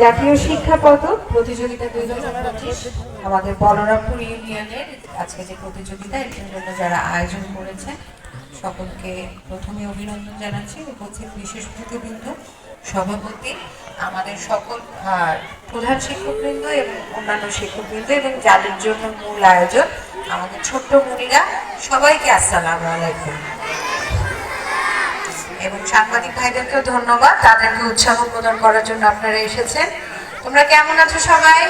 জাতীয় শিক্ষা পদক প্রতিযোগিতা দুই হাজার পঁচিশ। আমাদের বলরামপুর ইউনিয়নের আজকে যে প্রতিযোগিতা এটার জন্য যারা আয়োজন করেছে, সকলকে প্রথমে অভিনন্দন জানাচ্ছি। উপস্থিত বিশেষ প্রতিবৃন্দ, সভাপতি, আমাদের সকল প্রধান শিক্ষকবৃন্দ এবং অন্যান্য শিক্ষকবৃন্দ এবং যাদের জন্য মূল আয়োজন, আমাদের ছোট্ট মুনিরা সবাইকে আসসালামু আলাইকুম। এবং সাংবাদিক ভাইদেরকেও ধন্যবাদ। তাদেরকে উৎসাহ প্রদান করার জন্য আপনারা এসেছেন। তোমরা কেমন আছো সবাই?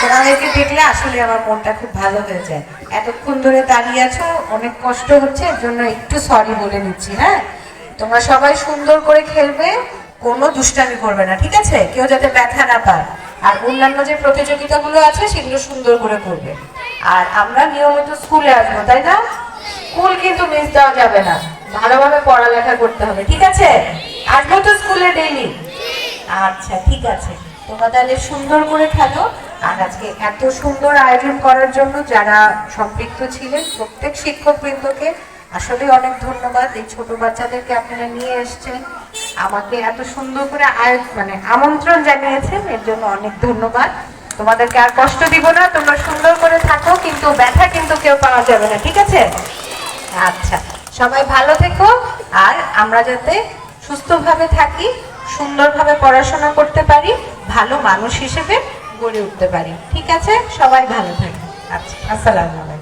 তোমাদেরকে দেখলে আসলে আমার মনটা খুব ভালো হয়ে যায়। এতক্ষণ ধরে দাঁড়িয়ে আছো, অনেক কষ্ট হচ্ছে, এর জন্য একটু সরি বলে নিচ্ছি হ্যাঁ? তোমরা সবাই সুন্দর করে খেলবে, কোনো দুষ্টামি করবে না, ঠিক আছে? কেউ যাতে ব্যথা না পায়। আর অন্যান্য যে প্রতিযোগিতাগুলো আছে, সেগুলো সুন্দর করে করবে। আর আমরা নিয়মিত স্কুলে আসব, তাই না? স্কুল কিন্তু মিস দেওয়া যাবে না। ভালোভাবে পড়ালেখা করতে হবে, ঠিক আছে? আসব তো স্কুলে ডেইলি আচ্ছা ঠিক আছে। তোমরা তাহলে সুন্দর করে খেলো। আর আজকে এত সুন্দর আয়োজন করার জন্য যারা সম্পৃক্ত ছিলেন, প্রত্যেক শিক্ষক বৃন্দকে আসলে অনেক ধন্যবাদ। এই ছোট বাচ্চাদেরকে আপনারা নিয়ে এসেছেন। আমাকে এত সুন্দর করে আয় মানে আমন্ত্রণ জানিয়েছেন, এর জন্য অনেক ধন্যবাদ। তোমাদেরকে আর কষ্ট দিব না, তোমরা সুন্দর করে থাকো, কিন্তু ব্যথা কিন্তু কেউ পাওয়া যাবে না, ঠিক আছে? আচ্ছা। সবাই ভালো থেকো, আর আমরা যাতে সুস্থভাবে থাকি, সুন্দরভাবে পড়াশোনা করতে পারি, ভালো মানুষ হিসেবে গড়ে উঠতে পারি। ঠিক আছে? সবাই ভালো থাকি। আচ্ছা আসসালামু আলাইকুম।